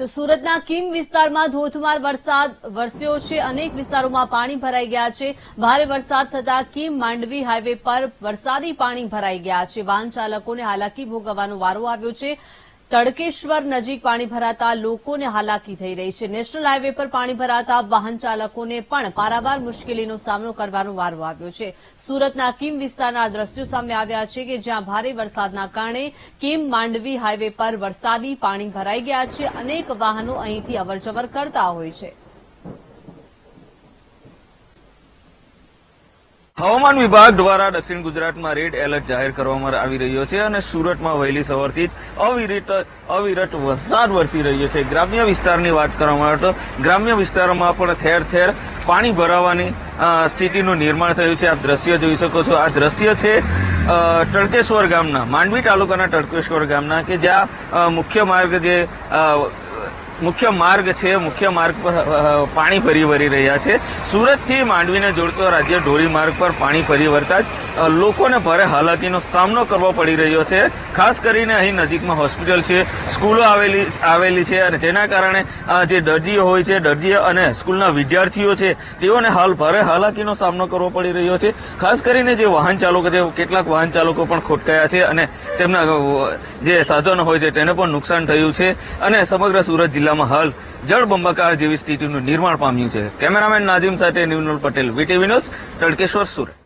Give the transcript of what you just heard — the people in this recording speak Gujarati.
તો સુરતના કિમ વિસ્તારમાં ધોધમાર વરસાદ વરસ્યો છે. અનેક વિસ્તારોમાં પાણી ભરાઈ ગયા છે. ભારે વરસાદ થતાં કિમ માંડવી હાઈવે પર વરસાદી પાણી ભરાઈ ગયા છે. વાહન ચાલકોને હાલાકી ભોગવવાનો વારો આવ્યો છે. તડકેશ્વર નજીક પાણી ભરાતા લોકોને હાલાકી થઈ રહી છે. નેશનલ હાઈવે પર પાણી ભરાતા વાહન ચાલકોને પણ પારાવાર મુશ્કેલીનો સામનો કરવાનો વારો આવ્યો છે. સુરતના કિમ વિસ્તારના દ્રશ્યો સામે આવ્યા છે કે જ્યાં ભારે વરસાદના કારણે કિમ માંડવી હાઈવે પર વરસાદી પાણી ભરાઈ ગયા છે. અનેક વાહનો અહીંથી અવરજવર કરતા હોય છે. હવામાન વિભાગ દ્વારા દક્ષિણ ગુજરાતમાં રેડ એલર્ટ જાહેર કરવામાં આવી રહ્યો છે અને સુરતમાં વહેલી સવારથી જ અવિરત અવિરત વરસાદ વરસી રહ્યો છે. ગ્રામ્ય વિસ્તારની વાત કરવામાં આવે તો ગ્રામ્ય વિસ્તારોમાં પણ ઠેર ઠેર પાણી ભરાવાની સ્થિતિનું નિર્માણ થયું છે. આપ દ્રશ્ય જોઈ શકો છો. આ દ્રશ્ય છે ટળકેશ્વર ગામના, માંડવી તાલુકાના તળકેશ્વર ગામના, કે જ્યાં મુખ્ય માર્ગ જે મુખ્ય માર્ગ છે, મુખ્ય માર્ગ પર પાણી ફરી વળી રહ્યા છે. સુરતથી માંડવીને જોડતો રાજ્ય ઢોરી માર્ગ પર પાણી ફરી વળતા જ લોકોને ભારે હાલાકીનો સામનો કરવો પડી રહ્યો છે. ખાસ કરીને અહીં નજીકમાં હોસ્પિટલ છે, સ્કૂલો આવેલી આવેલી છે અને જેના કારણે જે દર્દીઓ હોય છે, દર્દીઓ અને સ્કૂલના વિદ્યાર્થીઓ છે, તેઓને હાલ ભારે હાલાકીનો સામનો કરવો પડી રહ્યો છે. ખાસ કરીને જે વાહન ચાલકો છે, કેટલાક વાહન ચાલકો પણ ખોટકાયા છે અને તેમના જે સાધનો હોય છે, તેને પણ નુકસાન થયું છે. અને સમગ્ર સુરત જિલ્લામાં હાલ જળબંબાકાર જેવી સ્થિતિનું નિર્માણ પામ્યું છે. કેમેરામેન નાજીમ સાથે નિર્મલ પટેલ, વીટીવી ન્યૂઝ, તડકેશ્વર, સુરત.